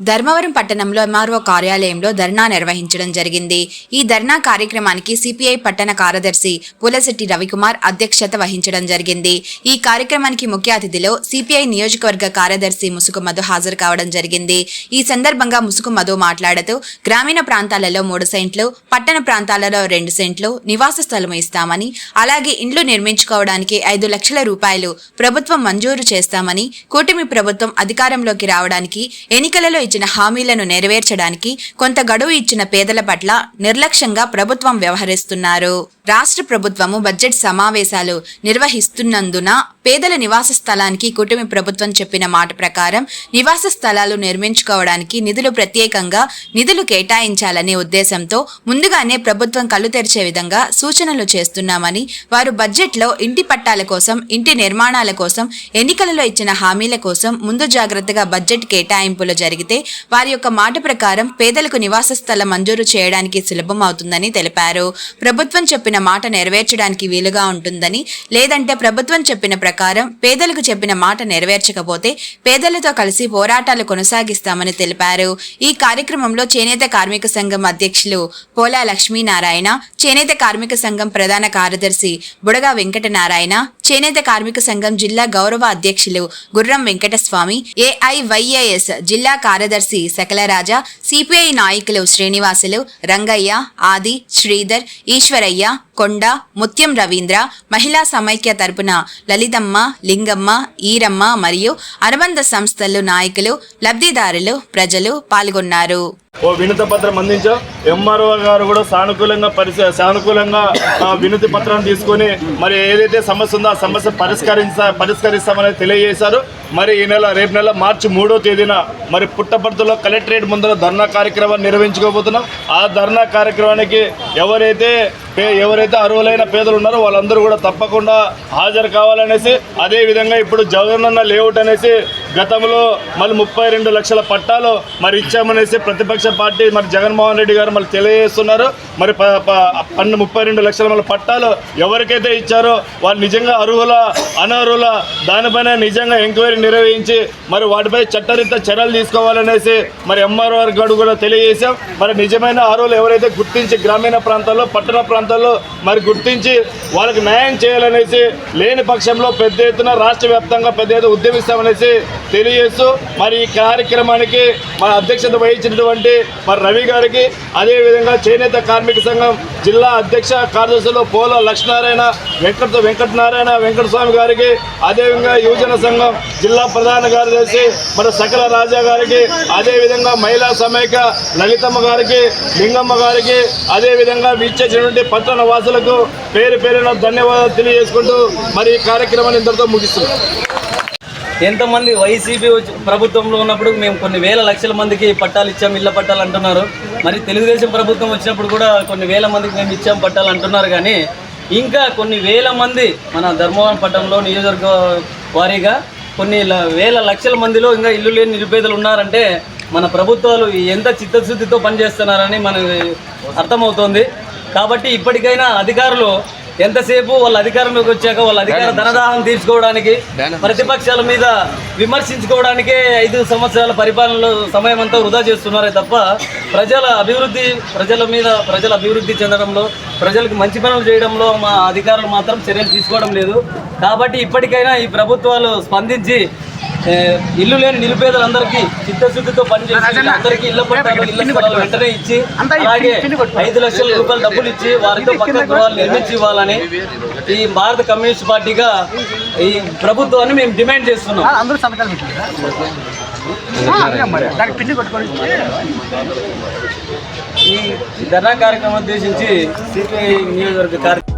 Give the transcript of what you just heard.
ధర్మవరం పట్టణంలో ఎంఆర్ఓ కార్యాలయంలో ధర్నా నిర్వహించడం జరిగింది. ఈ ధర్నా కార్యక్రమానికి సిపిఐ పట్టణ కార్యదర్శి పులశెట్టి రవికుమార్ అధ్యక్షత వహించడం జరిగింది. ఈ కార్యక్రమానికి ముఖ్య అతిథిలో సిపిఐ నియోజకవర్గ కార్యదర్శి ముసుగు మధు హాజరు కావడం జరిగింది. ఈ సందర్భంగా ముసుగు మధు మాట్లాడుతూ గ్రామీణ ప్రాంతాలలో మూడు సెంట్లు పట్టణ ప్రాంతాలలో రెండు సెంట్లు నివాస స్థలం ఇస్తామని అలాగే ఇండ్లు నిర్మించుకోవడానికి ఐదు లక్షల రూపాయలు ప్రభుత్వం మంజూరు చేస్తామని కూటమి ప్రభుత్వం అధికారంలోకి రావడానికి ఎన్నికలలో ఇచ్చిన హామీలను నెరవేర్చడానికి కొంత గడువు ఇచ్చిన పేదల పట్ల నిర్లక్ష్యంగా ప్రభుత్వం వ్యవహరిస్తున్నారు. రాష్ట్ర ప్రభుత్వము బడ్జెట్ సమావేశాలు నిర్వహిస్తున్నందున పేదల నివాస స్థలానికి కుటుంబ ప్రభుత్వం చెప్పిన మాట ప్రకారం నివాస స్థలాలు నిర్మించుకోవడానికి నిధులు ప్రత్యేకంగా నిధులు కేటాయించాలనే ఉద్దేశంతో ముందుగానే ప్రభుత్వం కళ్ళు తెరిచే విధంగా సూచనలు చేస్తున్నామని వారు బడ్జెట్లో ఇంటి పట్టాల కోసం ఇంటి నిర్మాణాల కోసం ఎన్నికలలో ఇచ్చిన హామీల కోసం ముందు జాగ్రత్తగా బడ్జెట్ కేటాయింపులు జరిగితే వారి యొక్క మాట ప్రకారం పేదలకు నివాస స్థలం మంజూరు చేయడానికి సులభం అవుతుందని తెలిపారు. ప్రభుత్వం చెప్పిన మాట నెరవేర్చడానికి వీలుగా ఉంటుందని లేదంటే ప్రభుత్వం చెప్పిన ప్రకారం పేదలకు చెప్పిన మాట నెరవేర్చకపోతే పేదలతో కలిసి పోరాటాలు కొనసాగిస్తామని తెలిపారు. ఈ కార్యక్రమంలో చేనేత కార్మిక సంఘం అధ్యక్షులు పోలా లక్ష్మీనారాయణ చేనేత కార్మిక సంఘం ప్రధాన కార్యదర్శి బుడగా వెంకటనారాయణ చేనేత కార్మిక సంఘం జిల్లా గౌరవ అధ్యక్షులు గుర్రం వెంకటస్వామి ఏఐవైఏఎస్ జిల్లా కార్యదర్శి సకలరాజా సిపిఐ నాయకులు శ్రీనివాసులు రంగయ్య ఆది శ్రీధర్ ఈశ్వరయ్య కొండ ముత్యం రవీంద్ర మహిళా సమైక్య తరపున లలితమ్మ లింగమ్మ ఈరమ్మ మరియు అనుబంధ సంస్థలు నాయకులు లబ్ధిదారులు ప్రజలు పాల్గొన్నారు. ఓ వినతి పత్రం అందించాం. ఎంఆర్ఓ గారు కూడా సానుకూలంగా పరిశ సానుకూలంగా వినతి పత్రం తీసుకొని మరి ఏదైతే సమస్య ఉందో ఆ సమస్య పరిష్కరించ పరిష్కరిస్తామని తెలియజేశారు. మరి ఈ నెల రేపు నెల మార్చి మూడో తేదీన మరి పుట్టపర్తిలో కలెక్టరేట్ ముందర ధర్నా కార్యక్రమాన్ని నిర్వహించుకోబోతున్నాం. ఆ ధర్నా కార్యక్రమానికి ఎవరైతే పే- ఎవరైతే అర్హులైన పేదలు ఉన్నారో వాళ్ళందరూ కూడా తప్పకుండా హాజరు కావాలనేసి అదే విధంగా ఇప్పుడు జగనన్న లేఅవుట్ అనేసి గతంలో మళ్ళీ ముప్పై రెండు లక్షల పట్టాలు మరి ఇచ్చామనేసి ప్రతిపక్ష పార్టీ మరి జగన్మోహన్ రెడ్డి గారు మళ్ళీ తెలియజేస్తున్నారు. మరి ప- పన్ను ముప్పై రెండు లక్షల మళ్ళీ పట్టాలు ఎవరికైతే ఇచ్చారో వాళ్ళు నిజంగా అర్హుల అనర్హుల దానిపైన నిజంగా ఎంక్వైరీ నిర్వహించి మరి వాటిపై చట్టరీత చర్యలు తీసుకోవాలనేసి మరి ఎంఆర్ఓ గారు కూడా తెలియజేశాం. మరి నిజమైన అర్హులు ఎవరైతే గుర్తించి గ్రామీణ ప్రాంతాల్లో పట్టణ ప్రాంతాల్లో మరి గుర్తించి వాళ్ళకి న్యాయం చేయాలనేసి లేని పక్షంలో పెద్ద ఎత్తున రాష్ట్ర వ్యాప్తంగా పెద్ద ఎత్తున ఉద్యమిస్తామనేసి తెలియజేస్తూ మరి ఈ కార్యక్రమానికి మన అధ్యక్షత వహించినటువంటి మరి రవి గారికి అదేవిధంగా చేనేత కార్మిక సంఘం జిల్లా అధ్యక్ష కార్యదర్శులు పోల లక్ష్మీనారాయణ వెంకట వెంకటనారాయణ వెంకటస్వామి గారికి అదేవిధంగా యువజన సంఘం జిల్లా ప్రధాన కార్యదర్శి మన సకల రాజా గారికి అదేవిధంగా మహిళా సమైక లలితమ్మ గారికి లింగమ్మ గారికి అదేవిధంగా విచ్చేసినటువంటి పట్టణ వాసులకు పేరు పేరున ధన్యవాదాలు తెలియజేసుకుంటూ మరి ఈ కార్యక్రమాన్ని ఇంతటితో ముగిస్తున్నాం. ఎంతమంది వైసీపీ వచ్చి- ప్రభుత్వంలో ఉన్నప్పుడు మేము కొన్ని వేల లక్షల మందికి పట్టాలు ఇచ్చాం ఇళ్ళ పట్టాలు అంటున్నారు. మరి తెలుగుదేశం ప్రభుత్వం వచ్చినప్పుడు కూడా కొన్ని వేల మందికి మేము ఇచ్చాం పట్టాలు అంటున్నారు కానీ ఇంకా కొన్ని వేల మంది మన ధర్మవరం పట్టణంలో నియోజకవర్గ వారీగా కొన్ని ల- వేల లక్షల మందిలో ఇంకా ఇల్లు లేని నిరుపేదలు ఉన్నారంటే మన ప్రభుత్వాలు ఎంత చిత్తశుద్ధితో పనిచేస్తున్నారని మనకు అర్థమవుతోంది. కాబట్టి ఇప్పటికైనా అధికారులు ఎంతసేపు వాళ్ళ అధికారంలోకి వచ్చాక వాళ్ళ అధికార ధనదాహం తీర్చుకోవడానికి ప్రతిపక్షాల మీద విమర్శించుకోవడానికే ఐదు సంవత్సరాల పరిపాలనలో సమయం అంతా వృధా చేస్తున్నారే తప్ప ప్రజల అభివృద్ధి ప్రజల మీద ప్రజల అభివృద్ధి చెందడంలో ప్రజలకు మంచి పనులు చేయడంలో మా అధికారులు మాత్రం చర్యలు తీసుకోవడం లేదు. కాబట్టి ఇప్పటికైనా ఈ ప్రభుత్వాలు స్పందించి ఇల్లు లేని నిరుపేదలందరికీ చిత్తశుద్ధితో పనిచేసి అందరికీ ఇళ్ళ పట్టాలు ఇళ్ళ స్థలాలు వెంటనే ఇచ్చి అలాగే ఐదు లక్షల రూపాయలు డబ్బులు ఇచ్చి వారితో పక్క గృహాలు నిర్మించి ఇవ్వాలని ఈ భారత కమ్యూనిస్ట్ పార్టీగా ఈ ప్రభుత్వాన్ని మేము డిమాండ్ చేస్తున్నాం. అందరూ సంతకాలు ఈ ధర్నా కార్యక్రమం ఉద్దేశించి సిపిఐ నియోజకవర్గ కార్య